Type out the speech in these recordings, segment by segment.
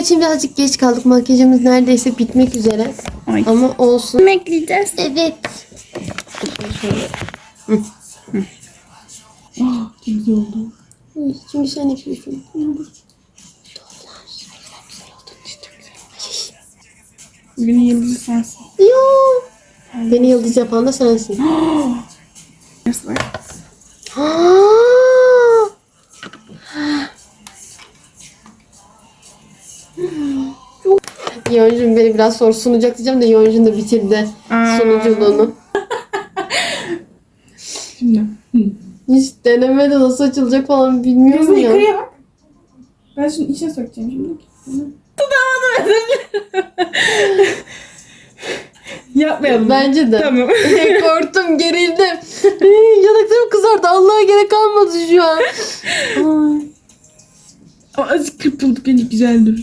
için birazcık geç kaldık. Makyajımız neredeyse bitmek üzere. Ay. Ama olsun. Ekleyeceğiz. Evet. Güzel oldu. Uy, Çünkü sen yapıyorsun. Bugünün yıldızı sensin. Yo. Beni yıldız yapan da sensin. Nasıl? Aa! Yoncun beni biraz sonra sunacak diyeceğim de Yoncun da bitirdi Aa. sunuculuğunu. Şimdi. Hiç denemede nasıl açılacak falan bilmiyorum Gözünü ya. yukarıya bak. Ben şunu içine sokacağım şimdi. Tutamadım. Yapmayalım. Bence de. Tamam. Korktum, gerildim. Yanaklarım kızardı. Allah'a gerek kalmadı şu an. Ay. Ama azıcık kırpıldık bence güzel dur.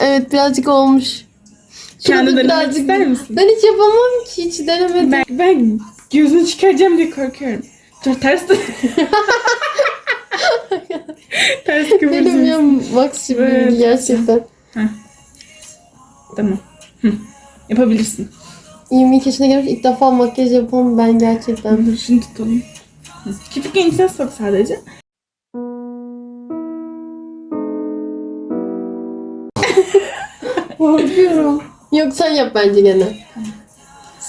Evet birazcık olmuş. Kendi denemek ister misin? Ben hiç yapamam ki. Hiç denemedim. Ben, ben gözünü çıkaracağım diye korkuyorum. Dur ters ters kıvıracağım. ya Max şimdi Evet. gerçekten. Tamam. Hı. Yapabilirsin. 22 yaşına gelmiş ilk defa makyaj yapamam ben gerçekten. Dur şunu tutalım. Kirpiklerin içine sok sadece. Korkuyorum. Yok sen yap bence gene.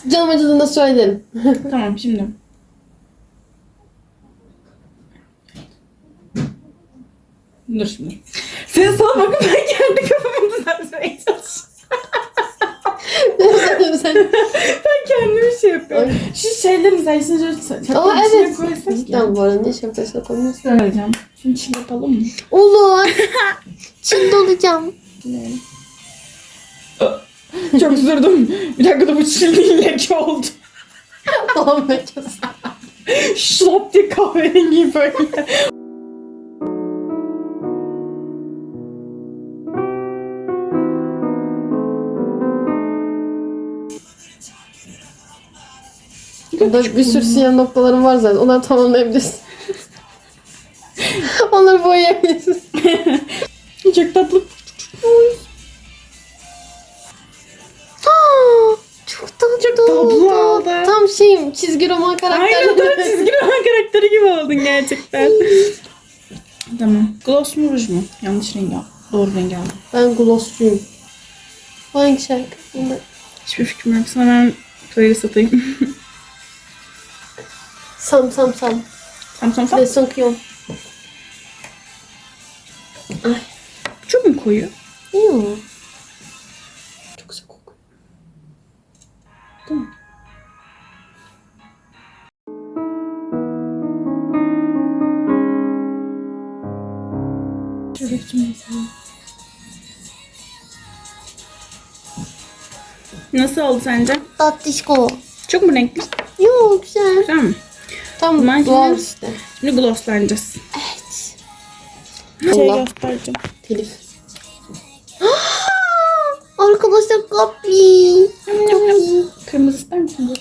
Canım acıdığında söylerim. tamam şimdi. Dur şimdi. Sen sana bakıp ben kendi kafamı düzeltmeye çalışıyorum. sen... Ben kendimi şey yapıyorum. Şu şeyleri mesela içine şöyle çatalın Aa içine evet. koysak ya. Cidden bu arada niye şapkasına koymuyorsun? Söyleyeceğim. Şimdi çiğ yapalım mı? Olur. Çin olacağım. Çok üzüldüm. Bir dakika da bu çirkin leke oldu. Ahmet Şlop diye kahverengi böyle. Burada bir sürü siyah noktalarım var zaten. Onları tamamlayabilirsin. Onları boyayabilirsin. Çok tatlı. Aa, Çok tatlı Çok oldu. Tam şeyim çizgi roman karakteri. Aynen tam çizgi roman karakteri gibi oldun gerçekten. tamam. Gloss mu ruj mu? Yanlış rengi al. Doğru rengi al. Ben glossçuyum. Hangi şarkı? Bunda- Hiçbir fikrim yok. Sana ben playlist satayım. Sam sam sam. Sam sam sam. Son kiyon. Ay. Çok mu koyu? Yok. Çok güzel kokuyor. Tamam. Şöyle tutayım mesela. Nasıl oldu sence? Tatlışko. Çok mu renkli? Yok güzel. Tamam. Tam Ben doğal şimdi- işte. Şimdi glosslanacağız. Evet. Şey Allah. göstereceğim. Telif. Kapı. Kırmızı ister misin?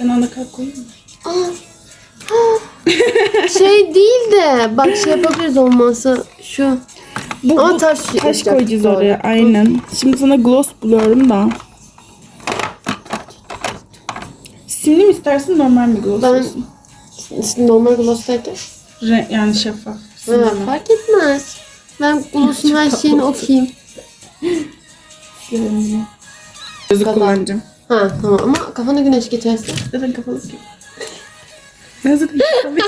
Ben ona kalk koyayım mı? Aa. şey değil de bak şey yapabiliriz olmazsa şu Bu, ama bu- taş taş koyacağız doğru. oraya. Aynen. Şimdi sana gloss buluyorum da. Simli mi istersin normal mi gloss Ben- olsun? Normal gloss derken Re- yani şeffaf. Ha, fark etmez. Ben gloss'un her şeyini okuyayım. Gözü Kadar. kullanacağım. Ha tamam ama kafana güneş geçerse. Zaten kapalı ki. Ben zaten.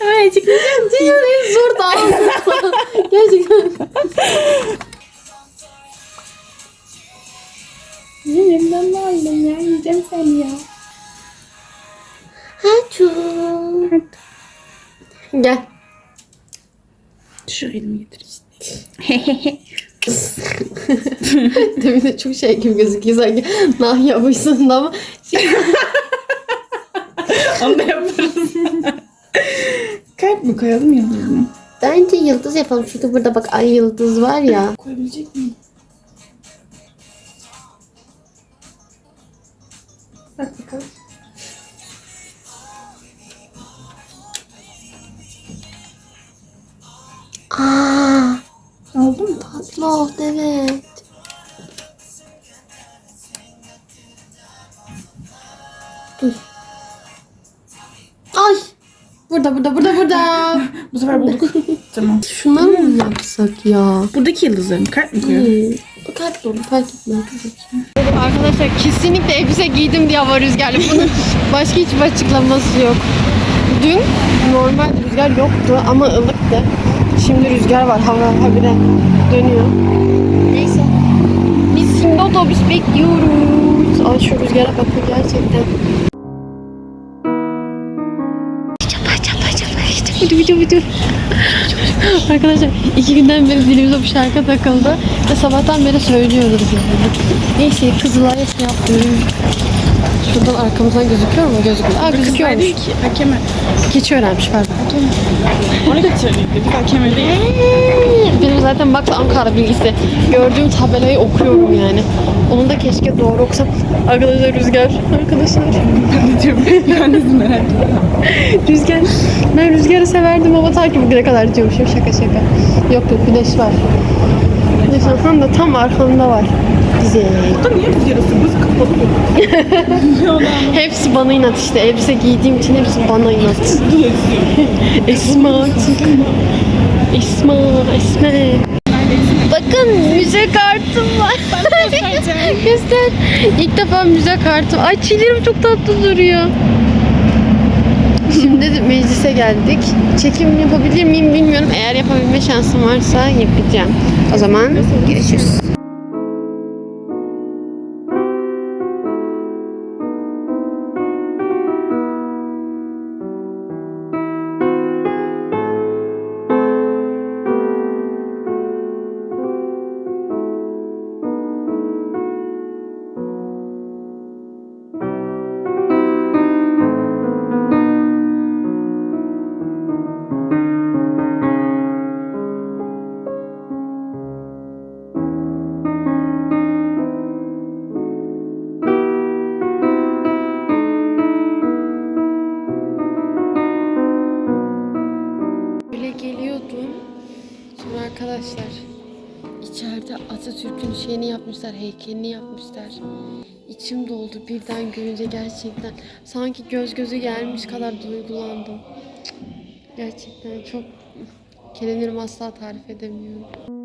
Ay çıkmayacağım. Dünyanın zor dağıldı. Gerçekten. Ne aldın ya? Yiyeceğim seni ya. Haçu. Gel. Şu elimi getireyim. Demin de çok şey gibi gözüküyor sanki. Nah yapmışsın ama. Onu da yaparız. Kalp mi koyalım yıldızını? Bence yıldız yapalım. Çünkü burada bak ay yıldız var ya. Koyabilecek miyim? Bak bakalım. Tatlı oldu evet. Dur. Ay. Burada burada burada burada. Bu sefer bulduk. tamam. Şunları mı yapsak ya? Buradaki yıldızları kart mı koyuyorum? Hmm, Kalp dolu fark etmez. Arkadaşlar kesinlikle elbise giydim diye hava rüzgarlı. Bunun başka hiçbir açıklaması yok. Dün normal rüzgar yoktu ama ılıktı. Şimdi rüzgar var. Hava habire dönüyor. Neyse. Biz şimdi otobüs bekliyoruz. Ay şu rüzgara bakın gerçekten. Çapa çapa çapa. Video video video. Arkadaşlar iki günden beri dilimize bu şarkı takıldı. Ve sabahtan beri söylüyoruz yani. Neyse Kızılay'a şey yapıyorum. Şuradan arkamızdan gözüküyor mu? Gözüküyor. Aa Kızlar gözüküyormuş. değil ki. Hakeme. Keçi öğrenmiş pardon. Onu getirelim dedik. Hakeme değil. Benim zaten bak Ankara bilgisi. Gördüğüm tabelayı okuyorum yani. Onu da keşke doğru okusam. Arkadaşlar rüzgar. Arkadaşlar. Ben de diyorum. Ben de merak. Rüzgar. Ben rüzgarı severdim ama ta ki bugüne kadar diyormuşum. Şaka şaka. Yok yok güneş var. Güneş da tam arkamda var. Güzel. Burada niye rüzgar ısır? Burası kapalı mı? Hepsi bana inat işte. Elbise giydiğim için hepsi bana inat. Esma. Esma. Esma. Bakın müze kartım var. Göster. İlk defa müze kartım. Ay çilerim çok tatlı duruyor. Şimdi de meclise geldik. Çekim yapabilir miyim bilmiyorum. Eğer yapabilme şansım varsa yapacağım. O zaman görüşürüz. Böyle geliyordum. Sonra arkadaşlar içeride Atatürk'ün şeyini yapmışlar, heykelini yapmışlar. İçim doldu birden görünce gerçekten. Sanki göz gözü gelmiş kadar duygulandım. Gerçekten çok kelimelerimi asla tarif edemiyorum.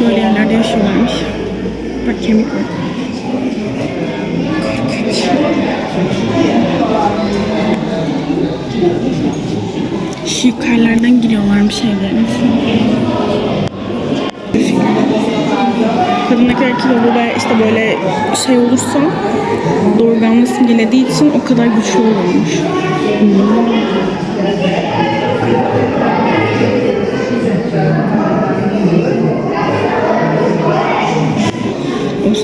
Böyle yerlerde yaşıyorlarmış. Bak kemik var. Şu yukarılardan giriyorlarmış evlerin Kadın ne kadar kilolu ve işte böyle şey olursa doğurganlığı simgelediği için o kadar güçlü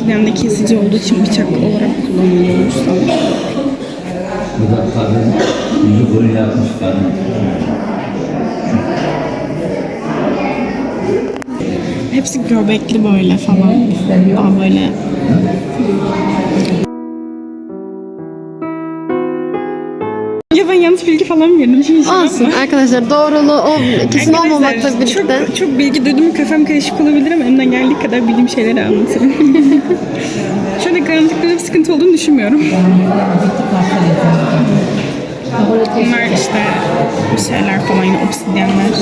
oluyormuş. Obsidiyende kesici olduğu için bıçak olarak kullanılıyormuş sanırım. Bu da kadın yüzü böyle yapmış kadın. Hepsi göbekli böyle falan. Daha böyle yanlış bilgi falan mı verdim şimdi? Olsun arkadaşlar doğruluğu o kesin olmamakla Arkadaşlar, birlikte. Çok, çok bilgi duydum kafam karışık olabilir ama elimden geldiği kadar bildiğim şeyleri anlatırım. Şöyle karanlıkta bir sıkıntı olduğunu düşünmüyorum. Bunlar işte bir şeyler falan yine obsidyenler.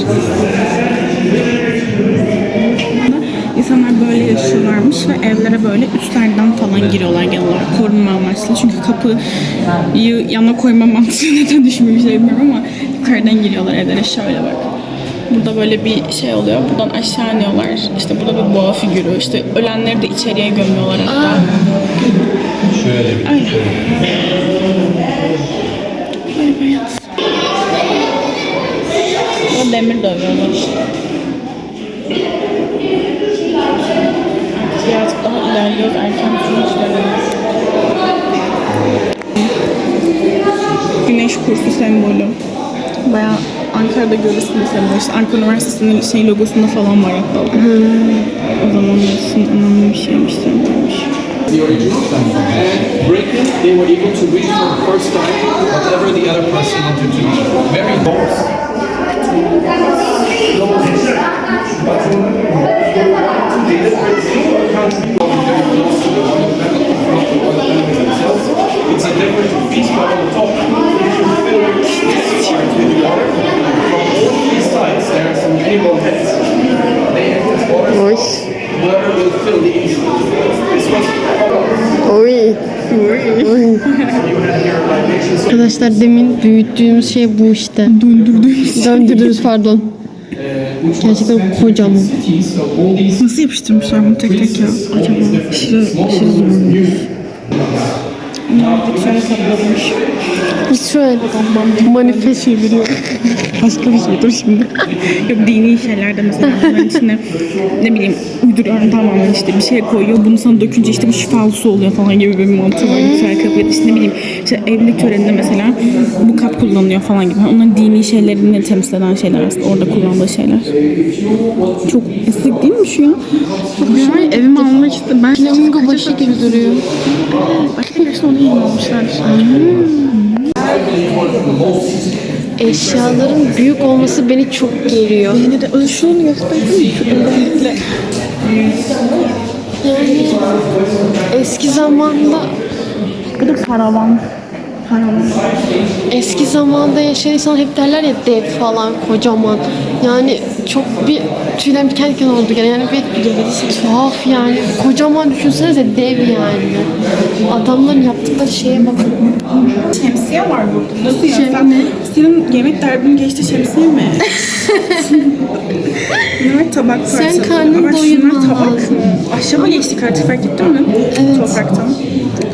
İnsanlar böyle yaşıyorlarmış ve evlere böyle üstlerden falan giriyorlar genel olarak korunma amaçlı. Çünkü kapıyı yana koyma mantığı neden düşünmüyor bir şey bilmiyorum ama yukarıdan giriyorlar evlere şöyle bak. Burada böyle bir şey oluyor. Buradan aşağı iniyorlar. İşte burada bir boğa figürü. İşte ölenleri de içeriye gömüyorlar hatta. Şöyle bir Aynen. Böyle beyaz. Burada demir dövüyorlar. Birazcık daha ilerliyoruz erken sonuçlarına. Güneş kursu sembolü. Bayağı Ankara'da görürsünüz sembolü. İşte Ankara Üniversitesi'nin şey logosunda falan var hatta. O zaman için önemli bir şeymiş sembolmüş. the original. And breaking, they were able to read for the first time whatever the other person wanted to read. Very It's büyüttüğümüz şey bu işte. Döndürdüğümüz. Döndürdüğümüz pardon. Gerçekten kocaman. Nasıl yapıştırmışlar bunu tek tek ya? Acaba aşırı, aşırı zor. Onlar bir şöyle kaplamış. İsrail manifest çeviriyor. Başka bir şey dur şimdi. Yok dini şeyler de mesela bunların içine ne bileyim uyduruyorum tamamen işte bir şey koyuyor bunu sana dökünce işte bu şifalı su oluyor falan gibi bir mantığı var ritüel ya da işte ne bileyim işte evlilik töreninde mesela bu kap kullanılıyor falan gibi. Onların dini şeylerini temsil eden şeyler aslında orada kullandığı şeyler. Çok estetik değil mi şu ya? Çok güzel. Evime almak istedim. Ben Flamingo başı gibi duruyor. başka bir şey onu iyi almışlar. Eşyaların büyük olması beni çok geriyor. Yine de ölçülerini gösterdim mi? Şu özellikle. Yani eski zamanda Bu da paravan. Paravan. eski zamanda yaşayan insan hep derler ya dev falan kocaman. Yani çok bir tüylerim diken diken oldu gene. Yani bir tuhaf yani. Kocaman düşünsenize dev yani. Adamların yaptıkları şeye bakın. Şemsiye var burada. Nasıl ya? Sen- ne? Senin yemek derdin geçti şemsiye mi? Bunlar tabak parçaları. karnını Bak şunlar doyurman tabak. lazım. Aşağı geçtik artık fark ettin mi? Evet. Topraktan.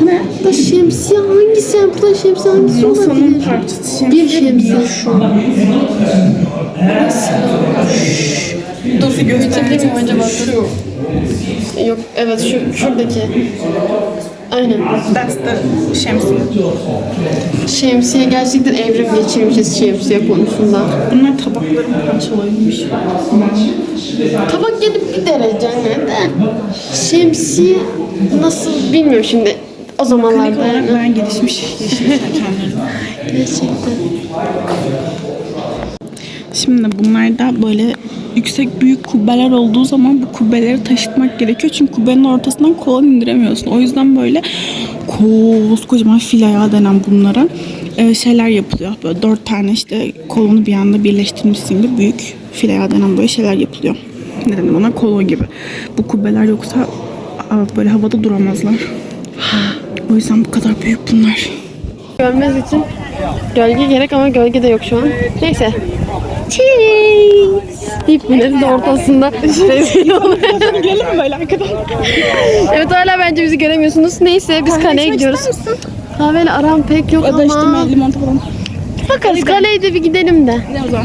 Ne? Da şemsiye hangisi? Bu da şemsiye hangisi Masanın olabilir? parçası şemsiye. Bir şemsiye. Şu. Dur göstereyim mi acaba? Yok evet şu şuradaki. Aynen. That's the şemsiye. Şemsiye gerçekten evrim geçirmişiz şemsiye konusunda. Bunlar tabakların parçalarıymış. Tabak gelip bir derece ne de. Şemsiye nasıl bilmiyorum şimdi. O zamanlarda olarak yani. ben gelişmiş, gelişmişler kendileri. Gerçekten. Şimdi bunlarda böyle yüksek büyük kubbeler olduğu zaman bu kubbeleri taşıtmak gerekiyor. Çünkü kubbenin ortasından kolon indiremiyorsun. O yüzden böyle koskocaman fil ayağı denen bunlara e, şeyler yapılıyor. Böyle dört tane işte kolonu bir anda birleştirmişsin gibi büyük fil ayağı denen böyle şeyler yapılıyor. Ne denir ona? Kolo gibi. Bu kubbeler yoksa böyle havada duramazlar. O yüzden bu kadar büyük bunlar. Görmez için gölge gerek ama gölge de yok şu an. Neyse. Cheese! Deyip de ortasında rezil oluyor. Gelelim böyle arkadan. Evet hala bence bizi göremiyorsunuz. Neyse biz kaleye gidiyoruz. Kahveyle aram pek yok ama limonata falan. bakarız kaleye de bir gidelim de.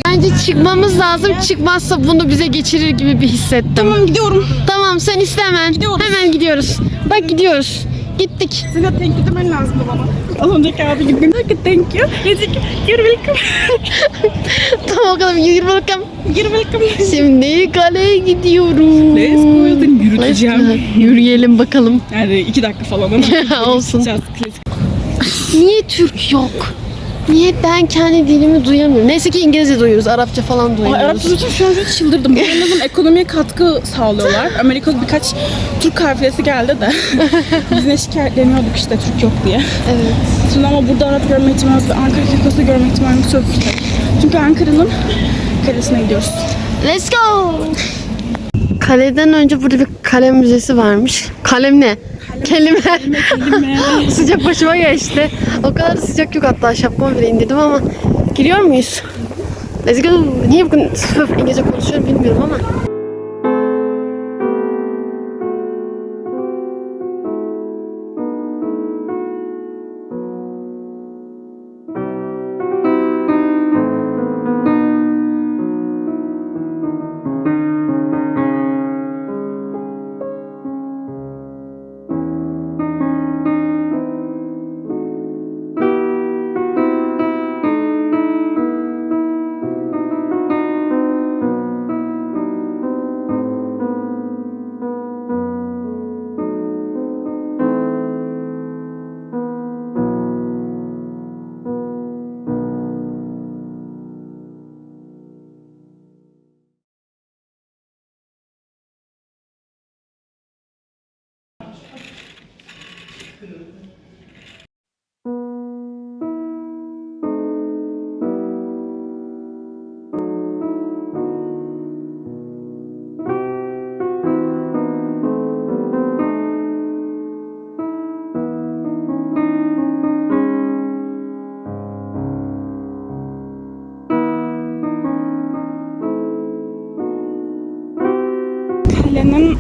Bence çıkmamız lazım. Çıkmazsa bunu bize geçirir gibi bir hissettim. Tamam gidiyorum. Tamam sen iste hemen. Gidiyoruz. Hemen gidiyoruz. Bak gidiyoruz. Gittik. Size thank you demen lazımdı bana. Az önceki abi gittim. Dedi ki thank you. Dedi ki you're welcome. tamam o kadar yürü bakalım. You're welcome. Şimdi kaleye gidiyoruz. Let's go. Seni yürüteceğim. Let's go. Yürüyelim bakalım. Yani iki dakika falan ama. Olsun. Klasik. Niye Türk yok? Niye ben kendi dilimi duyamıyorum? Neyse ki İngilizce duyuyoruz, Arapça falan Ay, duyuyoruz. Arap turizm şu an çok çıldırdım. En azından ekonomiye katkı sağlıyorlar. Amerika'da birkaç Türk kafilesi geldi de. Biz ne şikayetleniyorduk işte Türk yok diye. Evet. Şimdi ama burada Arap görme ihtimalimiz ve Ankara Kekos'u görme ihtimalimiz çok yüksek. Çünkü Ankara'nın kalesine gidiyoruz. Let's go! Kaleden önce burada bir kalem müzesi varmış. Kalem ne? Kelime. sıcak başıma geçti. O kadar sıcak yok hatta şapkamı bile indirdim ama giriyor muyuz? Let's go. Niye bugün sırf İngilizce konuşuyorum bilmiyorum ama.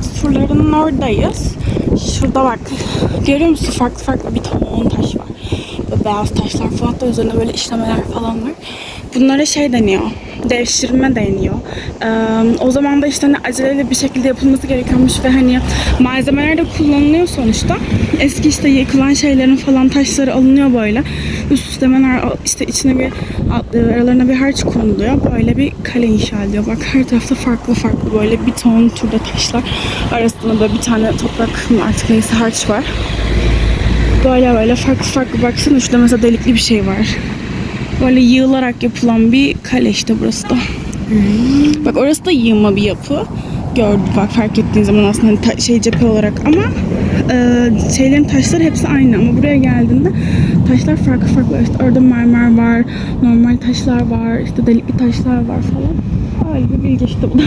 Surlarının oradayız. Şurada bak. Görüyor musun? Farklı farklı bir ton taş var. Böyle beyaz taşlar falan da üzerinde böyle işlemeler falan var. Bunlara şey deniyor. Devşirme deniyor. Ee, o zaman da işte hani aceleyle bir şekilde yapılması gerekiyormuş ve hani malzemeler de kullanılıyor sonuçta. Eski işte yıkılan şeylerin falan taşları alınıyor böyle. Üst üste hemen işte içine bir alt- aralarına bir harç konuluyor. Böyle bir kale inşa ediyor. Bak her tarafta farklı farklı böyle bir ton türde taşlar. Arasında da bir tane toprak artık neyse harç var. Böyle böyle farklı farklı baksana şurada mesela delikli bir şey var. Böyle yığılarak yapılan bir kale işte burası da. Bak orası da yığma bir yapı. Gördük bak fark ettiğin zaman aslında hani şey cephe olarak ama e, şeylerin taşları hepsi aynı ama buraya geldiğinde taşlar farklı farklı işte orada mermer var, normal taşlar var, işte delikli taşlar var falan. Öyle bir bilgi işte bu da.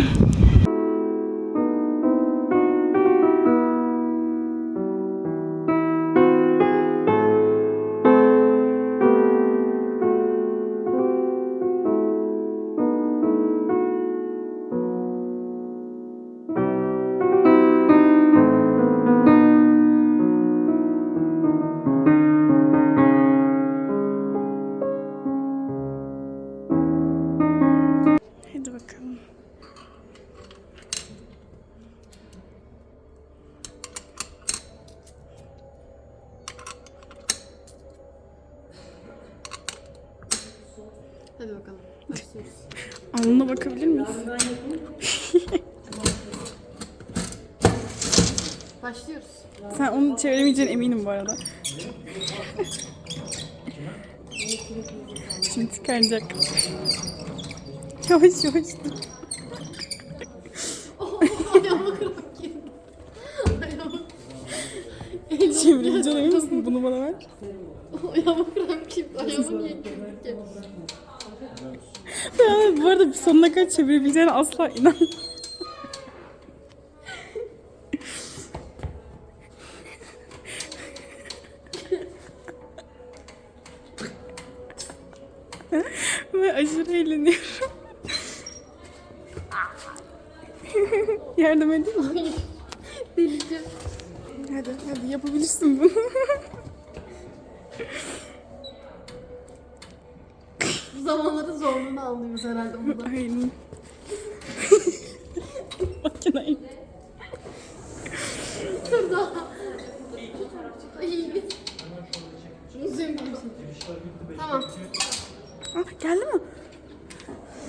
Çıkaracak. Yavaş yavaş. Ayağımı kırmak yedim. Ayağımı Çevirebileceğine emin misin? Bunu bana ver. Ayağımı kıran kim? Ayağımı niye kırdın ki? Ya, bu arada sonuna kadar çevirebileceğine asla inan. Ve aşırı eğleniyorum. Yardım edeyim mi? Delireceğim. Hadi hadi yapabilirsin bunu. Bu zamanları zorluğunu anlıyoruz herhalde burada. Aynen. Makinayı. Dur daha. Ay. Üzüm gibi bir şey. Tamam. Ah, geldi mi?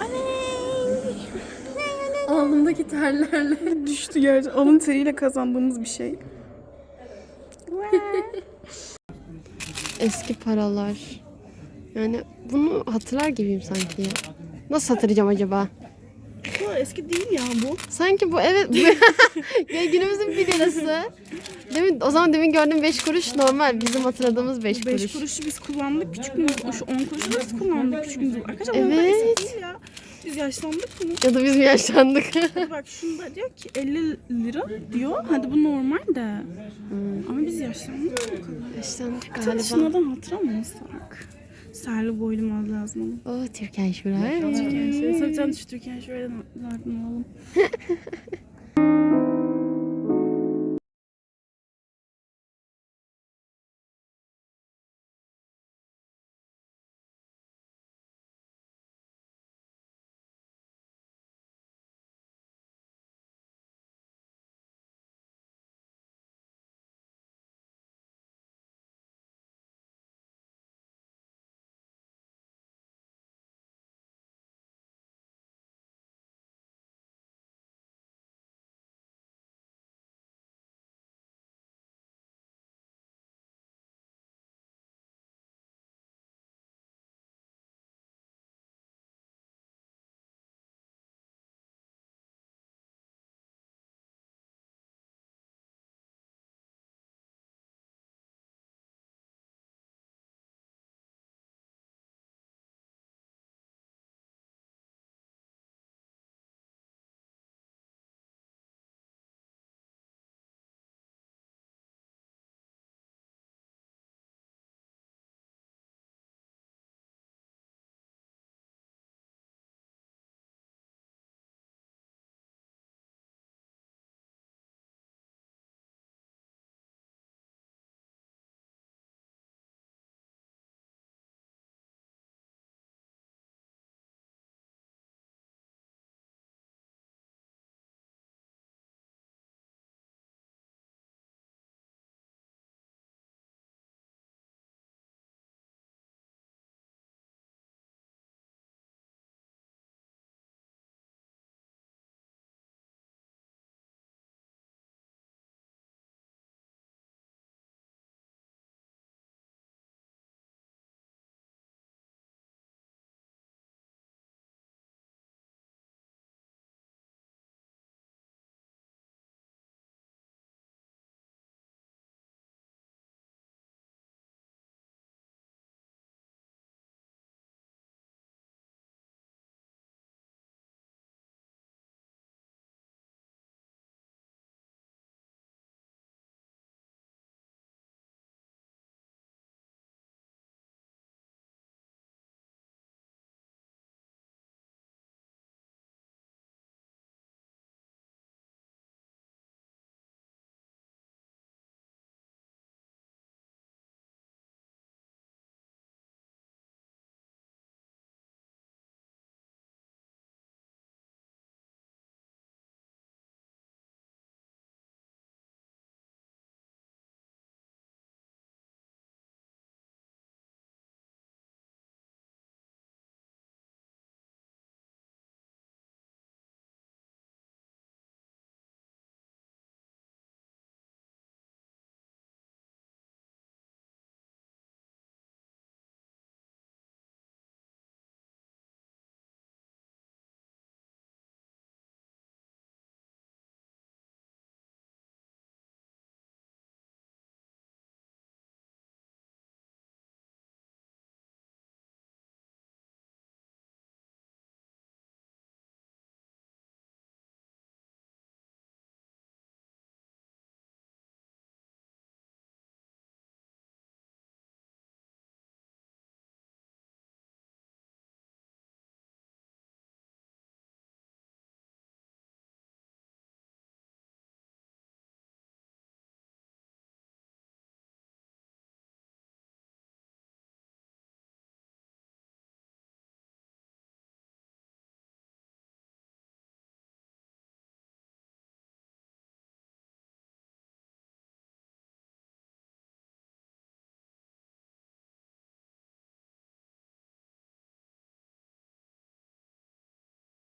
Aley! Alnımdaki gerçi. Alın teriyle kazandığımız bir şey. Eski paralar. Yani bunu hatırlar gibiyim sanki ya. Nasıl hatırlayacağım acaba? Bu eski değil ya bu. Sanki bu evet. ya günümüzün bir lirası. Demin, o zaman demin gördüğüm 5 kuruş normal. Bizim hatırladığımız 5 5 kuruş. kuruşu biz kullandık küçüklüğümüzde. Şu 10 kuruşu biz kullandık küçüklüğümüzde. Arkadaşlar bu Evet. eski değil ya. Biz yaşlandık mı? Ya da biz mi yaşlandık? Hadi bak şunda diyor ki 50 lira diyor. Hadi bu normal de. Ama biz yaşlandık o kadar? yaşlandık galiba. şunlardan hatıra mı alsak? Serli boylum az lazım ama. Oh Türkan şuraya. Türkiye şöyle. Tabii sen şu Türkiye şöyle zaten alalım.